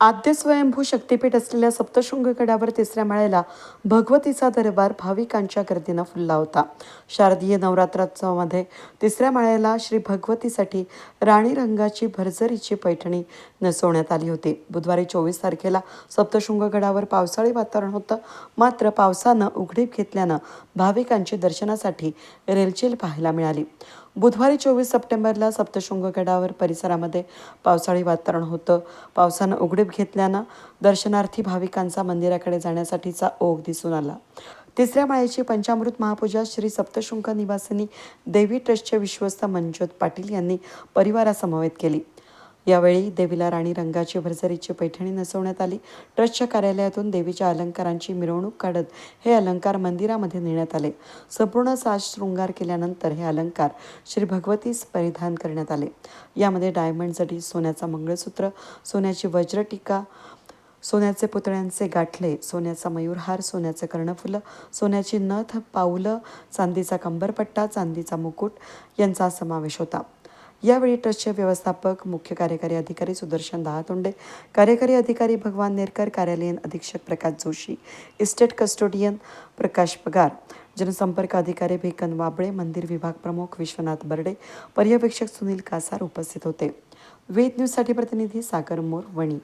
आद्य स्वयंभू शक्तीपीठ असलेल्या सप्तशृंग गडावर तिसऱ्या माळ्याला भगवतीचा दरबार भाविकांच्या गर्दीनं फुलला होता. शारदीय नवरात्रोत्सवामध्ये तिसऱ्या माळ्याला श्री भगवतीसाठी राणी रंगाची भरजरीची पैठणी नसवण्यात आली होती. बुधवारी चोवीस तारखेला सप्तशृंग गडावर पावसाळी वातावरण होतं. मात्र पावसानं उघडीप घेतल्यानं भाविकांची दर्शनासाठी रेलचेल पाहायला मिळाली. बुधवारी चोवीस सप्टेंबरला सप्तशृंग गडावर परिसरामध्ये पावसाळी वातावरण होतं. पावसानं उघडीप घेतल्यानं दर्शनार्थी भाविकांचा मंदिराकडे जाण्यासाठीचा ओघ दिसून आला. तिसऱ्या माळेची पंचामृत महापूजा श्री सप्तशृंग निवासिनी देवी ट्रस्टचे विश्वस्त मंजोत पाटील यांनी परिवारासमवेत केली. यावेळी देवीला राणी रंगाची भरझरीची पैठणी नसवण्यात आली. ट्रस्टच्या कार्यालयातून देवीच्या अलंकारांची मिरवणूक काढत हे अलंकार मंदिरामध्ये नेण्यात आले. संपूर्ण साज शृंगार केल्यानंतर हे अलंकार श्री भगवतीस परिधान करण्यात आले. यामध्ये डायमंड जडी सोन्याचा मंगळसूत्र सोन्याची वज्रटिका सोन्याचे पुतळ्यांचे गाठले सोन्याचा मयूरहार सोन्याचं कर्णफुलं सोन्याची नथ पाऊलं चांदीचा कंबरपट्टा चांदीचा मुकुट यांचा समावेश होता. यावेळी ट्रस्टचे व्यवस्थापक मुख्य कार्यकारी अधिकारी सुदर्शन दहातोंडे कार्यकारी अधिकारी भगवान नेरकर कार्यालयीन अधीक्षक प्रकाश जोशी इस्टेट कस्टोडियन प्रकाश पगार जनसंपर्क अधिकारी भेकन वाबळे मंदिर विभाग प्रमुख विश्वनाथ बर्डे पर्यवेक्षक सुनील कासार उपस्थित होते. वेद न्यूजसाठी प्रतिनिधी सागर मोर वणी